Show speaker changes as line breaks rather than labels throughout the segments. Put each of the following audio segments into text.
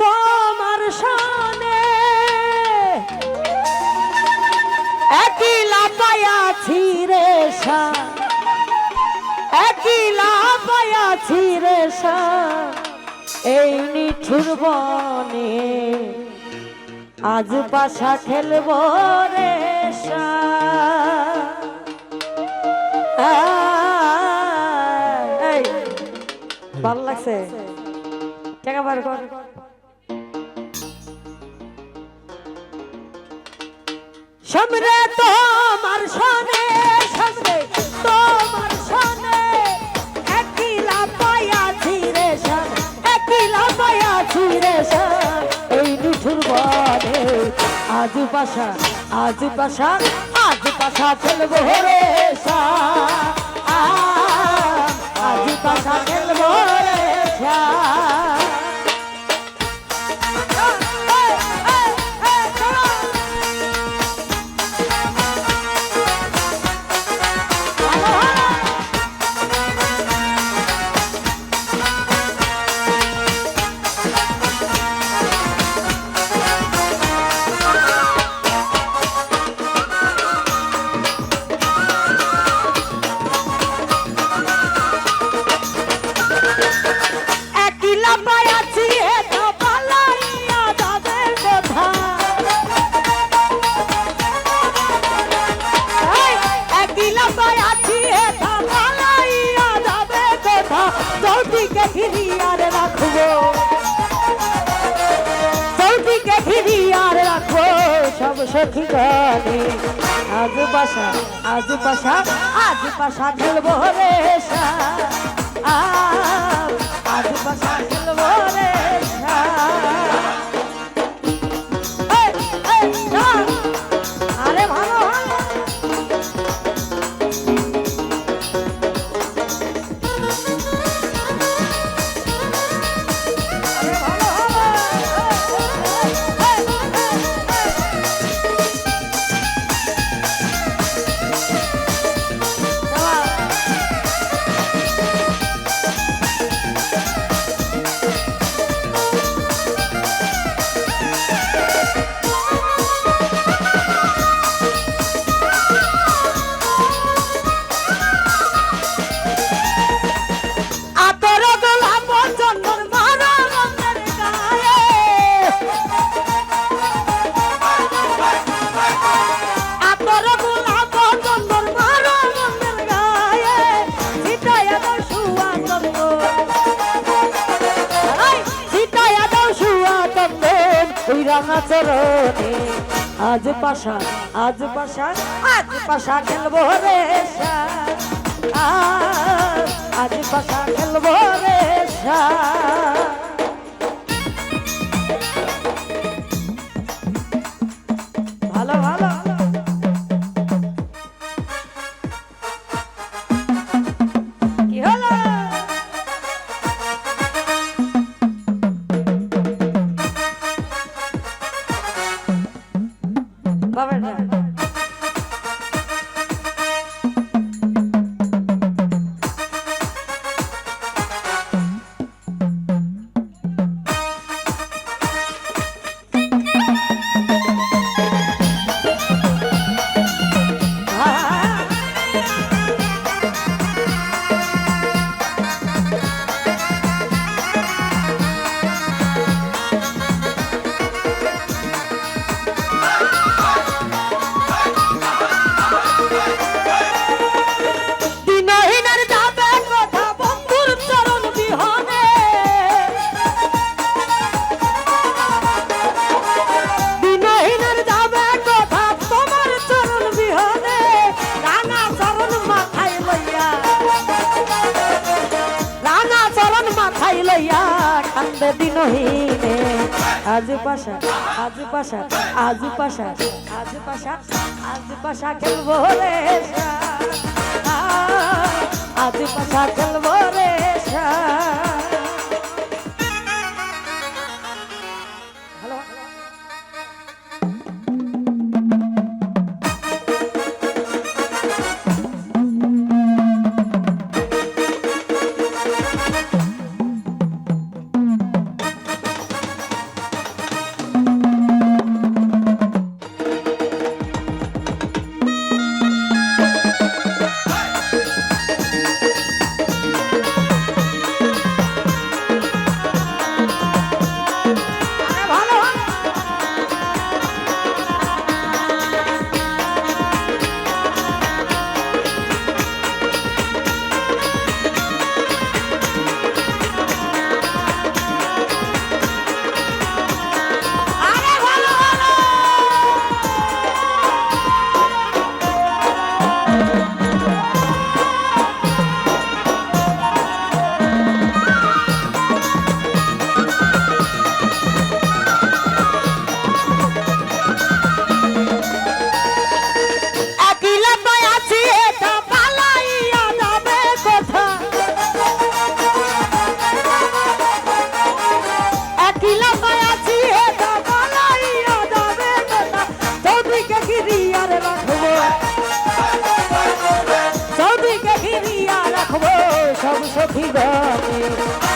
তোমার সামনে একই লাপায়া ছিরে সা একই লাপায়া ছিরে সা এই নিঠুর বনে আজ পাশা খেলব রে সা লাগছে টাকা বার কর? সামনে তোমার সনে সামনে তোমার সনে একলা পায়াছি রে শান একলা পায়াছি রে শান এই নিঠুর বনে আজ বাসা আজ বাসা আজ বাসা খেলব রে শান আজ বাসা খেলব রে ঘিরিয়ার রাখব। চৌদিকে ঘিরিয়ার রাখব। সব সখী গানে আজ বাসা আজ বাসা আজ বাসা খেলব রে সা। রাঙা চরণে। আজ পাশা আজ পাশা আজ পাশা খেলব রে আজ পাশা খেলব রে সা। কান্দে দিনহীনে আজু পাশা আজু পাশা আজু পাশা আজু পাশা আজু পাশা খেলব রে আজু পাশা খেলব রে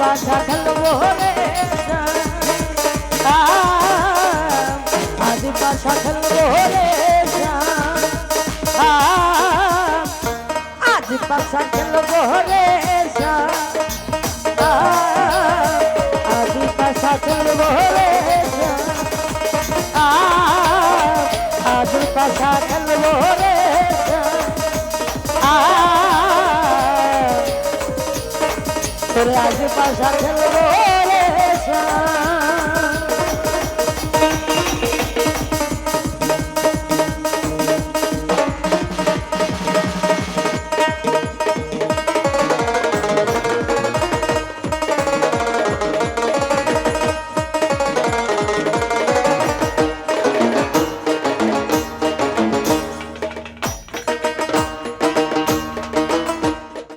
পাশা খেলব রে শাম আজ পাশা খেলব রে আজ রাজপাশা খেলব